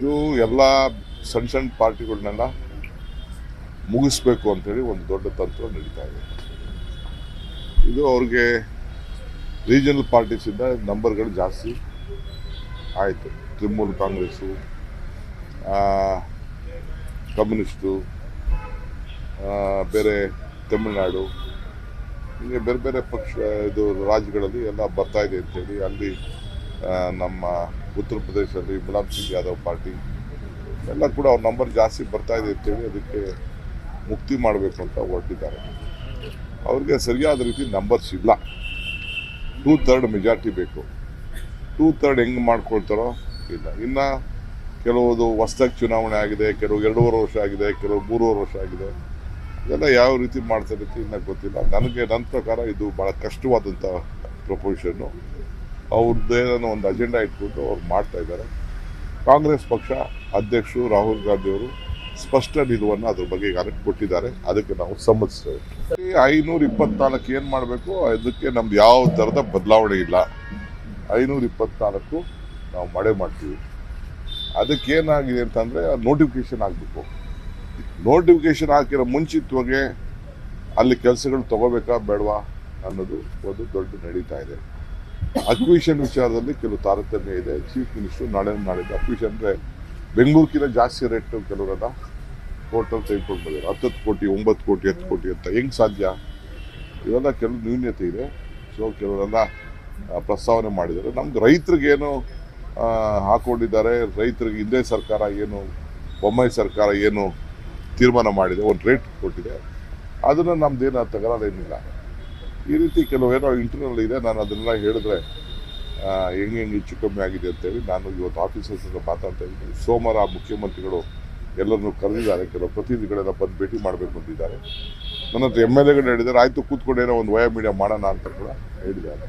ಇದು ಎಲ್ಲ ಸಣ್ಣ ಸಣ್ಣ ಪಾರ್ಟಿಗಳನ್ನೆಲ್ಲ ಮುಗಿಸ್ಬೇಕು ಅಂತೇಳಿ ಒಂದು ದೊಡ್ಡ ತಂತ್ರ ನಡೀತಾ ಇದೆ. ಇದು ಅವ್ರಿಗೆ ರೀಜನಲ್ ಪಾರ್ಟೀಸಿಂದ ನಂಬರ್ಗಳು ಜಾಸ್ತಿ ಆಯಿತು. ತೃಣಮೂಲ ಕಾಂಗ್ರೆಸ್ಸು ಕಮ್ಯುನಿಸ್ಟು ಬೇರೆ ತಮಿಳುನಾಡು, ಹೀಗೆ ಬೇರೆ ಬೇರೆ ಪಕ್ಷ, ಇದು ರಾಜ್ಯಗಳಲ್ಲಿ ಎಲ್ಲ ಬರ್ತಾಯಿದೆ ಅಂತೇಳಿ ಅಲ್ಲಿ ನಮ್ಮ ಉತ್ತರ ಪ್ರದೇಶದಲ್ಲಿ ಮುಲಾಯಂ ಸಿಂಗ್ ಯಾದವ್ ಪಾರ್ಟಿ, ಎಲ್ಲ ಕೂಡ ಅವ್ರ ನಂಬರ್ ಜಾಸ್ತಿ ಬರ್ತಾ ಇದೆ ಅಂತೇಳಿ ಅದಕ್ಕೆ ಮುಕ್ತಿ ಮಾಡಬೇಕು ಅಂತ ಹೊರಟಿದ್ದಾರೆ. ಅವ್ರಿಗೆ ಸರಿಯಾದ ರೀತಿ ನಂಬರ್ಸ್ ಇಲ್ಲ. ಟೂ ಥರ್ಡ್ ಮೆಜಾರಿಟಿ ಬೇಕು. ಟೂ ಥರ್ಡ್ ಹೆಂಗೆ ಮಾಡ್ಕೊಳ್ತಾರೋ ಇಲ್ಲ. ಇನ್ನು ಕೆಲವೊಂದು ಹೊಸ್ದಾಗಿ ಚುನಾವಣೆ ಆಗಿದೆ, ಕೆಲವು ಎರಡೂವರೆ ವರ್ಷ ಆಗಿದೆ, ಕೆಲವು ಮೂರುವರೆ ವರ್ಷ ಆಗಿದೆ. ಇದೆಲ್ಲ ಯಾವ ರೀತಿ ಮಾಡ್ತಾರೆ ಅಂತ ಇನ್ನೂ ಗೊತ್ತಿಲ್ಲ. ನನಗೆ ನನ್ನ ಪ್ರಕಾರ ಇದು ಭಾಳ ಕಷ್ಟವಾದಂಥ ಪ್ರಪೋಸಿಷನ್ನು ಅವ್ರದ್ದೇನೋ ಒಂದು ಅಜೆಂಡಾ ಇಟ್ಬಿಟ್ಟು ಅವ್ರು ಮಾಡ್ತಾ ಇದ್ದಾರೆ. ಕಾಂಗ್ರೆಸ್ ಪಕ್ಷ ಅಧ್ಯಕ್ಷರು ರಾಹುಲ್ ಗಾಂಧಿ ಅವರು ಸ್ಪಷ್ಟ ನಿಲುವನ್ನು ಅದ್ರ ಬಗ್ಗೆ ಈಗಾಗಲೇ ಕೊಟ್ಟಿದ್ದಾರೆ. ಅದಕ್ಕೆ ನಾವು ಸಮ್ಮತಿಸ್ತೇವೆ. ಐನೂರ ಇಪ್ಪತ್ನಾಲ್ಕು ಏನು ಮಾಡಬೇಕು? ಅದಕ್ಕೆ ನಮ್ದು ಯಾವ ಥರದ ಬದಲಾವಣೆ ಇಲ್ಲ. ಐನೂರ ಇಪ್ಪತ್ನಾಲ್ಕು ನಾವು ಮಳೆ ಮಾಡ್ತೀವಿ. ಅದಕ್ಕೆ ಏನಾಗಿದೆ ಅಂತಂದರೆ ನೋಟಿಫಿಕೇಶನ್ ಆಗಬೇಕು. ನೋಟಿಫಿಕೇಶನ್ ಹಾಕಿರೋ ಮುಂಚಿತವಾಗಿ ಅಲ್ಲಿ ಕೆಲಸಗಳು ತಗೋಬೇಕಾ ಬೇಡವಾ ಅನ್ನೋದು ಒಂದು ದೊಡ್ಡ ನಡೀತಾ ಇದೆ. ಅಕ್ವಿಷನ್ ವಿಚಾರದಲ್ಲಿ ಕೆಲವು ತಾರತಮ್ಯ ಇದೆ. ಚೀಫ್ ಮಿನಿಸ್ಟರ್ ನಾಳೆ ನಾಳಿದ್ದು ಅಕ್ವಿಷನ್ ಅಂದರೆ ಬೆಂಗಳೂರಿಗಿಂತ ಜಾಸ್ತಿ ರೇಟು ಕೆಲವರೆಲ್ಲ ಟೋಟಲ್ ತೆಗೆದುಕೊಂಡು ಬಂದಿದ್ದಾರೆ. ಹತ್ತತ್ತು ಕೋಟಿ, ಒಂಬತ್ತು ಕೋಟಿ, ಹತ್ತು ಕೋಟಿ ಅಂತ. ಹೆಂಗೆ ಸಾಧ್ಯ? ಇವೆಲ್ಲ ಕೆಲವು ನ್ಯೂನ್ಯತೆ ಇದೆ. ಸೊ ಕೆಲವರೆಲ್ಲ ಪ್ರಸ್ತಾವನೆ ಮಾಡಿದ್ದಾರೆ. ನಮ್ಗೆ ರೈತರಿಗೇನು ಹಾಕೊಂಡಿದ್ದಾರೆ. ರೈತರಿಗೆ ಹಿಂದೆ ಸರ್ಕಾರ ಏನು, ಬೊಮ್ಮಾಯಿ ಸರ್ಕಾರ ಏನು ತೀರ್ಮಾನ ಮಾಡಿದೆ, ಒಂದು ರೇಟ್ ಕೊಟ್ಟಿದೆ. ಅದನ್ನು ನಮ್ದೇನು ತಗರೋದೇನಿಲ್ಲ ಈ ರೀತಿ ಕೆಲವೇನೋ ಇಂಟರ್ನಲ್ ಇದೆ, ನಾನು ಅದನ್ನೆಲ್ಲ ಹೇಳಿದ್ರೆ ಹೆಂಗೆ ಹೆಂಗೆ ಹೆಚ್ಚು ಕಮ್ಮಿ ಆಗಿದೆ ಅಂತೇಳಿ ನಾನು ಇವತ್ತು ಆಫೀಸರ್ಸ್ ಹತ್ರ ಮಾತಾಡ್ತಾ ಇದ್ದೀನಿ. ಸೋಮವಾರ ಮುಖ್ಯಮಂತ್ರಿಗಳು ಎಲ್ಲರನ್ನೂ ಕರೆದಿದ್ದಾರೆ, ಕೆಲವು ಪ್ರತಿನಿಧಿಗಳೆಲ್ಲ ಬಂದು ಭೇಟಿ ಮಾಡಬೇಕು ಅಂತಿದ್ದಾರೆ. ನನ್ನ ಹತ್ರ ಎಂ ಎಲ್ ಎಗಳು ಹೇಳಿದ್ದಾರೆ, ಆಯಿತು ಕೂತ್ಕೊಂಡೇನೋ ಒಂದು ವಯ ಮೀಡಿಯಾ ಮಾಡೋಣ ಅಂತ ಕೂಡ ಹೇಳಿದ್ದಾರೆ.